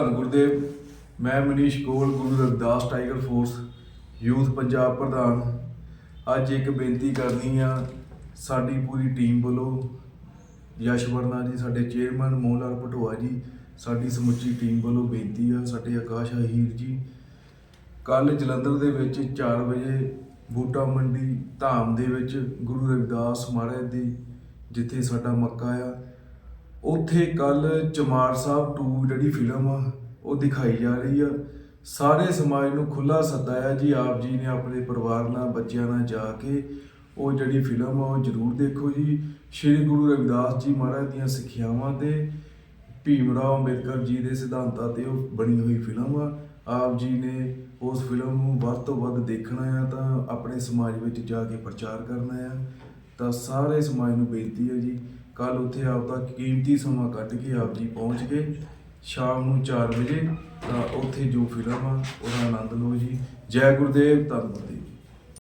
ਧੰਨ ਗੁਰਦੇਵ, ਮੈਂ Manish Gol, Guru Ravidas tiger force, youth Punjab ਪ੍ਰਧਾਨ। ਅੱਜ ਇੱਕ ਬੇਨਤੀ ਕਰਨੀ ਆ, ਸਾਡੀ ਪੂਰੀ ਟੀਮ ਵੱਲੋਂ ਯਸ਼ਵਰਨਾ ਜੀ, ਸਾਡੇ ਚੇਅਰਮੈਨ ਮੋਹਨ ਲਾਲ ਭਟੋਆ ਜੀ, ਸਾਡੀ ਸਮੁੱਚੀ ਟੀਮ ਵੱਲੋਂ ਬੇਨਤੀ ਆ, ਸਾਡੇ ਆਕਾਸ਼ ਅਹੀਰ ਜੀ। ਕੱਲ ਜਲੰਧਰ ਦੇ ਵਿੱਚ 4 ਵਜੇ ਬੂਟਾ ਮੰਡੀ ਧਾਮ ਦੇ ਵਿੱਚ ਗੁਰੂ ਰਵਿਦਾਸ ਮਹਾਰਾਜ ਦੀ, ਜਿੱਥੇ ਸਾਡਾ ਮੱਕਾ ਆ ਉੱਥੇ ਕੱਲ ਚਮਾਰ ਸਾਹਿਬ 2 ਜਿਹੜੀ ਫਿਲਮ ਆ, ਉਹ ਦਿਖਾਈ ਜਾ ਰਹੀ ਆ। ਸਾਰੇ ਸਮਾਜ ਨੂੰ ਖੁੱਲਾ ਸੱਦਾ ਆ ਜੀ, ਆਪ ਜੀ ਨੇ ਆਪਣੇ ਪਰਿਵਾਰ ਨਾਲ, ਬੱਚਿਆਂ ਨਾਲ ਜਾ ਕੇ ਉਹ ਜਿਹੜੀ ਫਿਲਮ ਆ, ਉਹ ਜ਼ਰੂਰ ਦੇਖੋ ਜੀ। ਸ਼੍ਰੀ ਗੁਰੂ ਰਵਿਦਾਸ ਜੀ ਮਹਾਰਾਜ ਦੀਆਂ ਸਿੱਖਿਆਵਾਂ ਤੇ ਭੀਮ ਰਾਓ ਅੰਬੇਦਕਰ ਜੀ ਦੇ ਸਿਧਾਂਤਾਂ ਤੇ ਉਹ ਬਣੀ ਹੋਈ ਫਿਲਮ ਆ। ਆਪ ਜੀ ਨੇ ਉਸ ਫਿਲਮ ਨੂੰ ਵੱਧ ਤੋਂ ਵੱਧ ਦੇਖਣਾ ਆ ਤਾਂ ਆਪਣੇ ਸਮਾਜ ਵਿੱਚ ਜਾ ਕੇ ਪ੍ਰਚਾਰ ਕਰਨਾ ਆ। ਤਾਂ ਸਾਰੇ ਸਮਾਜ ਨੂੰ ਬੇਨਤੀ ਹੈ ਜੀ। ਕੱਲ ਉੱਥੇ ਆਪਦਾ ਕੀਮਤੀ ਸਮਾਂ ਕੱਢ ਕੇ ਆਪ ਜੀ ਪਹੁੰਚ ਕੇ ਸ਼ਾਮ ਨੂੰ 4 ਵਜੇ ਤਾਂ ਉੱਥੇ ਜੋ ਫਿਲਮ ਆ, ਉਹਦਾ ਆਨੰਦ ਲਓ ਜੀ। ਜੈ ਗੁਰਦੇਵ, ਧੰਨਵਾਦ ਜੀ।